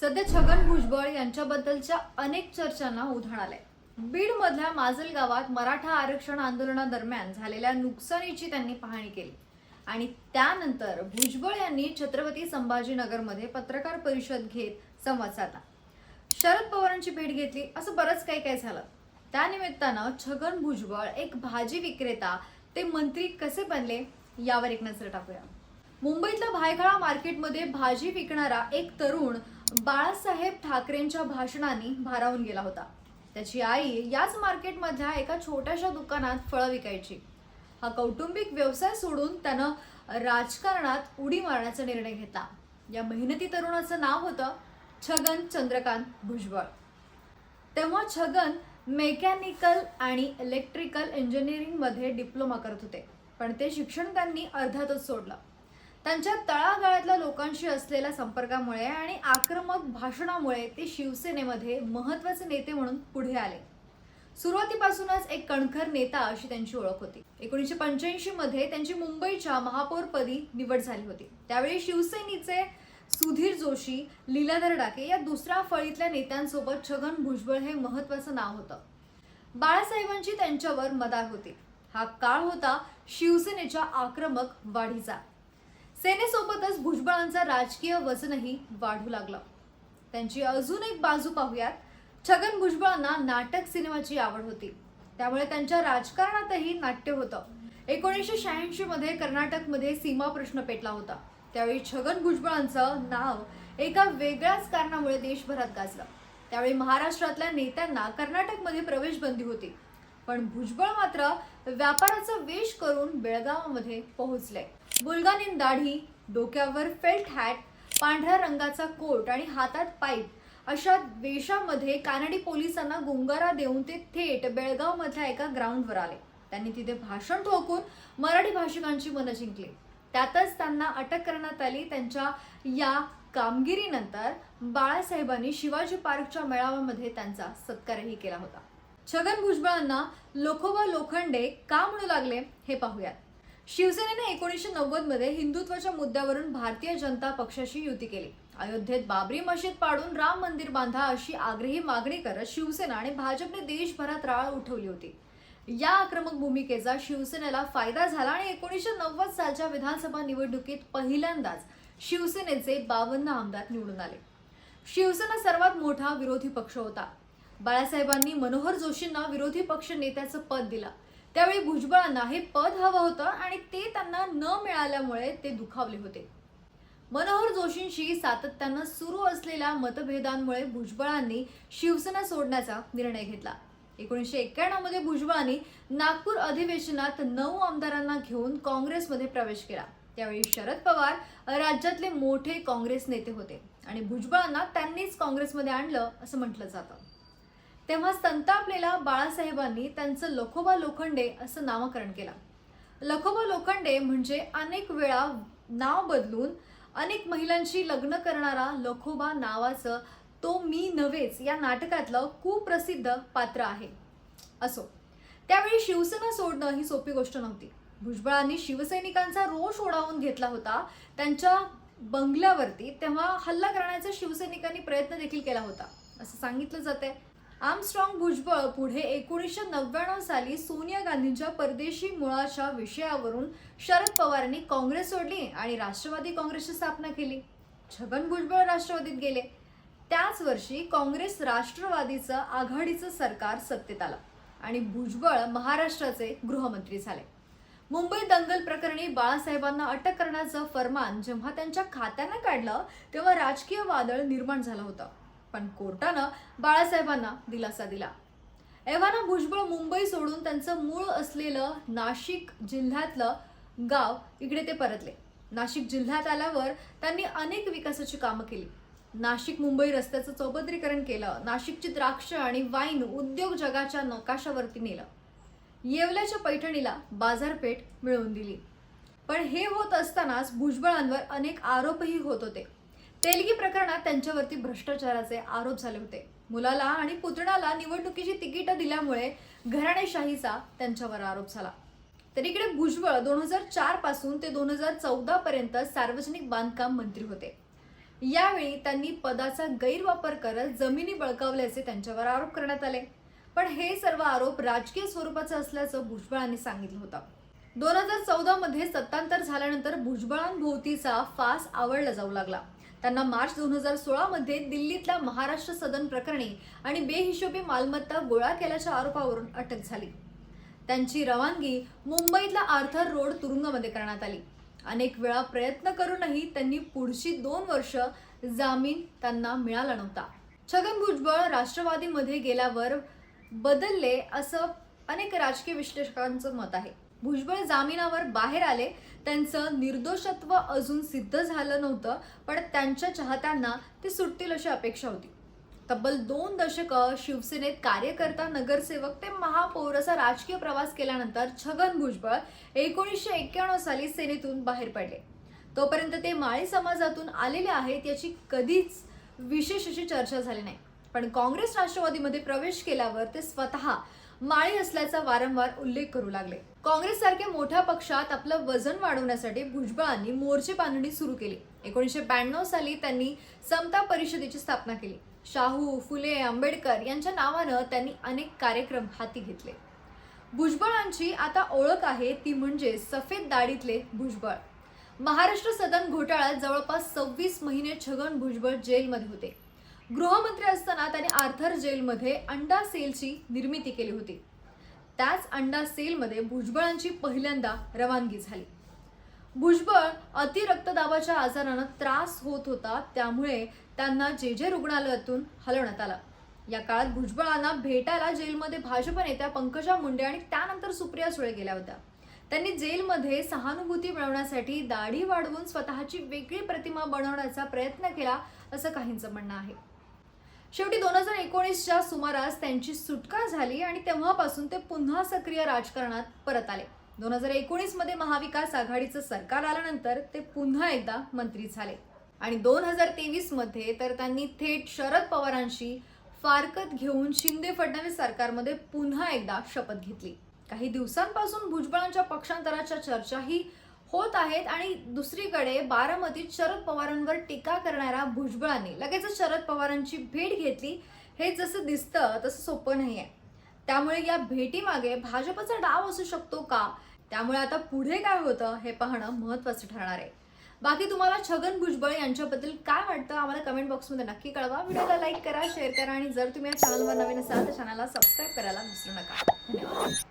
सध्या छगन भुजबळ यांच्याबद्दलच्या अनेक चर्चांना उधाण आलंय. बीड मधल्या माजल गावात मराठा आरक्षण आंदोलनादरम्यान झालेल्या नुकसानीची त्यांनी पाहणी केली. आणि त्यानंतर भुजबळ यांनी छत्रपती संभाजीनगरमध्ये पत्रकार परिषद घेत संवाद साधला. शरद पवारांची भेट घेतली. असं बरंच काही काही झालं. त्यानिमित्तानं छगन भुजबळ एक भाजी विक्रेता ते मंत्री कसे बनले यावर एक नजर टाकूया. मुंबईतल्या भायखळा मार्केटमध्ये भाजी विकणारा एक तरुण बाळासाहेब ठाकरेंच्या भाषणाने भारावून गेला होता. त्याची आई याच मार्केटमधल्या एका छोट्याशा दुकानात फळं विकायची. हा कौटुंबिक व्यवसाय सोडून त्यानं राजकारणात उडी मारण्याचा निर्णय घेतला. या मेहनती तरुणाचं नाव होतं छगन चंद्रकांत भुजबळ. तेव्हा छगन मेकॅनिकल आणि इलेक्ट्रिकल इंजिनिअरिंगमध्ये डिप्लोमा करत होते पण ते शिक्षण त्यांनी अर्ध्यातच सोडलं. त्यांच्या तळागाळातल्या लोकांशी असलेल्या संपर्कामुळे आणि आक्रमक भाषणामुळे ते शिवसेनेमध्ये महत्त्वाचे नेते म्हणून पुढे आले. सुरुवातीपासूनच एक कणखर नेता अशी त्यांची ओळख होती. एकोणीसशे पंच्याऐंशी मध्ये त्यांची मुंबईच्या महापौरपदी निवड झाली होती. त्यावेळी शिवसेनेचे सुधीर जोशी लीलाधर डाके या दुसऱ्या फळीतल्या नेत्यांसोबत छगन भुजबळ हे महत्वाचं नाव होतं. बाळासाहेबांची त्यांच्यावर मदार होती. हा काळ होता शिवसेनेच्या आक्रमक वाढीचा. सेनेसोबतच भुजबळांचा राजकीय वजनही वाढू लागलं. त्यांची अजून एक बाजू पाहूयात. छगन भुजबळांना नाटक सिनेमाची आवड होती. त्यामुळे त्यांच्या राजकारणातही नाट्य होतं. एकोणीसशे शहाऐंशी मध्ये कर्नाटकमध्ये सीमा प्रश्न पेटला होता. त्यावेळी छगन भुजबळांचं नाव एका वेगळ्याच कारणामुळे देशभरात गाजलं. त्यावेळी महाराष्ट्रातल्या नेत्यांना कर्नाटकमध्ये प्रवेश बंदी होती. पण भुजबळ मात्र व्यापाराचा वेश करून बेळगावामध्ये पोहोचले. बुलगानीन दाढी डोक्यावर फेल्ट हॅट पांढऱ्या रंगाचा कोट आणि हातात पाईप अशा वेशामध्ये कानडी पोलिसांना गुंगारा देऊन ते थेट बेळगाव मधल्या एका ग्राउंडवर आले. त्यांनी तिथे भाषण ठोकून मराठी भाषिकांची मनं जिंकली. त्यातच त्यांना अटक करण्यात आली. त्यांच्या या कामगिरीनंतर बाळासाहेबांनी शिवाजी पार्कच्या मेळाव्यामध्ये त्यांचा सत्कारही केला होता. छगन भुजबळांना लोखोबा लोखंडे का म्हणू लागले हे पाहूयात. शिवसेनेने एकोणीसशे नव्वदमध्ये हिंदुत्वाच्या मुद्द्यावरून भारतीय जनता पक्षाशी युती केली. अयोध्येत बाबरी मशीद पाडून राम मंदिर बांधा अशी आग्रही मागणी करत शिवसेना आणि भाजपने देशभरात राळ उठवली होती. या आक्रमक भूमिकेचा शिवसेनेला फायदा झाला आणि एकोणीसशे नव्वद सालच्या विधानसभा निवडणुकीत पहिल्यांदाच शिवसेनेचे बावन्न आमदार निवडून आले. शिवसेना सर्वात मोठा विरोधी पक्ष होता. बाळासाहेबांनी मनोहर जोशींना विरोधी पक्ष नेत्याचं पद दिलं. त्यावेळी भुजबळांना हे पद हवं होतं आणि ते त्यांना न मिळाल्यामुळे ते दुखावले होते. मनोहर जोशींशी सातत्यानं सुरू असलेल्या मतभेदांमुळे भुजबळांनी शिवसेना सोडण्याचा निर्णय घेतला. एकोणीसशे एक्क्याण्णवमध्ये भुजबळांनी नागपूर अधिवेशनात नऊ आमदारांना घेऊन काँग्रेसमध्ये प्रवेश केला. त्यावेळी शरद पवार राज्यातले मोठे काँग्रेस नेते होते आणि भुजबळांना त्यांनीच काँग्रेसमध्ये आणलं असं म्हटलं जातं. तेव्हा संतापलेल्या बाळासाहेबांनी त्यांचं लखोबा लोखंडे असं नामकरण केलं. लखोबा लोखंडे म्हणजे अनेक वेळा नाव बदलून अनेक महिलांशी लग्न करणारा लखोबा नावाचं तो मी नव्हेच या नाटकातलं कुप्रसिद्ध पात्र आहे. असो. त्यावेळी शिवसेना सोडणं ही सोपी गोष्ट नव्हती. भुजबळांनी शिवसैनिकांचा रोष ओढावून घेतला होता त्यांच्या बंगल्यावरती तेव्हा हल्ला करण्याचा शिवसैनिकांनी प्रयत्न देखील केला होता. असं सांगितलं जाते आमस्ट्रॉंग भुजबळ पुढे एकोणीसशे नव्याण्णव साली सोनिया गांधींच्या परदेशी मुळाच्या विषयावरून शरद पवारांनी काँग्रेस सोडली आणि राष्ट्रवादी काँग्रेसची स्थापना केली. छगन भुजबळ राष्ट्रवादीत गेले. त्याच वर्षी काँग्रेस राष्ट्रवादीचं आघाडीचं सरकार सत्तेत आलं आणि भुजबळ महाराष्ट्राचे गृहमंत्री झाले. मुंबई दंगल प्रकरणी बाळासाहेबांना अटक करण्याचं फरमान जेव्हा त्यांच्या खात्यानं काढलं तेव्हा राजकीय वादळ निर्माण झालं होतं. पण कोर्टानं बाळासाहेबांना दिलासा दिला. एव्हाना भुजबळ मुंबई सोडून त्यांचं मूळ असलेलं नाशिक जिल्ह्यातलं गाव इकडे ते परतले. नाशिक जिल्ह्यात आल्यावर त्यांनी अनेक विकासाची कामं केली. नाशिक मुंबई रस्त्याचं चौपदरीकरण केलं नाशिकची द्राक्ष आणि वाईन उद्योग जगाच्या नकाशावरती नेलं. येवल्याच्या पैठणीला बाजारपेठ मिळवून दिली. पण हे होत असतानाच भुजबळांवर अनेक आरोपही होत होते. तेलगी प्रकरणात त्यांच्यावरती भ्रष्टाचाराचे आरोप झाले होते. मुलाला आणि पुतण्याला निवडणुकीची तिकीटं दिल्यामुळे घराणेशाहीचा त्यांच्यावर आरोप झाला. तर इकडे भुजबळ दोन हजार चारपासून ते दोन हजार चौदा पर्यंत सार्वजनिक बांधकाम मंत्री होते. यावेळी त्यांनी पदाचा गैरवापर करत जमिनी बळकावल्याचे त्यांच्यावर आरोप करण्यात आले. पण हे सर्व आरोप राजकीय स्वरूपाचे असल्याचं भुजबळांनी सांगितलं होतं. दोन हजार चौदा मध्ये सत्तांतर झाल्यानंतर भुजबळांभोवतीचा फास आवडला जाऊ लागला. त्यांना मार्च दोन हजार सोळामध्ये दिल्लीतल्या महाराष्ट्र सदन प्रकरणी आणि बेहिशोबी मालमत्ता गोळा केल्याच्या आरोपावरून अटक झाली. त्यांची रवानगी मुंबईतल्या आर्थर रोड तुरुंगामध्ये करण्यात आली. अनेक वेळा प्रयत्न करूनही त्यांनी पुढची दोन वर्ष जामीन त्यांना मिळाला नव्हता. छगन भुजबळ राष्ट्रवादीमध्ये गेल्यावर बदलले असं अनेक राजकीय विश्लेषकांचं मत आहे. भुजबळ जामिनावर बाहेर आले त्यांचं निर्दोषत्व अजून सिद्ध झालं नव्हतं पण त्यांच्या चाहत्यांना ते सुटतील अशी अपेक्षा होती. तब्बल दोन दशकं शिवसेनेत कार्यकर्ता नगरसेवक ते महापौर असा राजकीय प्रवास केल्यानंतर छगन भुजबळ एकोणीसशे एक्क्याण्णव साली सेनेतून बाहेर पडले. तोपर्यंत ते माळी समाजातून आलेले आहेत याची कधीच विशेष अशी चर्चा झाली नाही. पण काँग्रेस राष्ट्रवादीमध्ये प्रवेश केल्यावर ते स्वतः माळी असल्याचा वारंवार उल्लेख करू लागले. काँग्रेस सारख्या मोठ्या पक्षात आपलं वजन वाढवण्यासाठी भुजबळांनी मोर्चे बांधणी सुरू केली. एकोणीसशे ब्याण्णव साली त्यांनी समता परिषदेची स्थापना केली. शाहू फुले आंबेडकर यांच्या नावानं त्यांनी अनेक कार्यक्रम हाती घेतले. भुजबळांची आता ओळख आहे ती म्हणजे सफेद दाढीतले भुजबळ. महाराष्ट्र सदन घोटाळ्यात जवळपास सव्वीस महिने छगन भुजबळ जेलमध्ये होते. गृहमंत्री असताना त्यांनी आर्थर जेलमध्ये अंडा सेलची निर्मिती केली होती. त्याच अंडा सेलमध्ये भुजबळांची पहिल्यांदा रवानगी झाली. भुजबळ अतिरक्तदाबाच्या आजारानं त्रास होत होता त्यामुळे त्यांना जे जे रुग्णालयातून हलवण्यात आलं. या काळात भुजबळांना भेटायला जेलमध्ये भाजप नेत्या पंकजा मुंडे आणि त्यानंतर सुप्रिया सुळे गेल्या होत्या. त्यांनी जेलमध्ये सहानुभूती मिळवण्यासाठी दाढी वाढवून स्वतःची वेगळी प्रतिमा बनवण्याचा प्रयत्न केला असं काहींचं म्हणणं आहे. शेवटी दोन हजार एकोणीसच्या सुमारास त्यांची सुटका झाली आणि तेव्हापासून ते पुन्हा सक्रिय राजकारणात परत आले. दोन हजार एकोणीसमध्ये महाविकास आघाडीचं सरकार आल्यानंतर ते पुन्हा एकदा मंत्री झाले. आणि दोन हजार तेवीसमध्ये तर त्यांनी थेट शरद पवारांशी फारकत घेऊन शिंदे फडणवीस सरकारमध्ये पुन्हा एकदा शपथ घेतली. काही दिवसांपासून भुजबळांच्या पक्षांतराच्या चर्चाही होत आहेत आणि दुसरीकडे बारामतीत शरद पवारांवर टीका करणाऱ्या भुजबळांनी लगेचच शरद पवारांची भेट घेतली. हे जसं दिसतं तसं सोपं नाही आहे त्यामुळे या भेटीमागे भाजपचा डाव असू शकतो का? त्यामुळे आता पुढे काय होतं हे पाहणं महत्वाचं ठरणार आहे. बाकी तुम्हाला छगन भुजबळ यांच्याबद्दल काय वाटतं आम्हाला कमेंट बॉक्समध्ये नक्की कळवा. व्हिडिओला लाईक करा शेअर करा आणि जर तुम्ही या चॅनलवर नवीन असाल तर चॅनलला सबस्क्राईब करायला विसरू नका. धन्यवाद.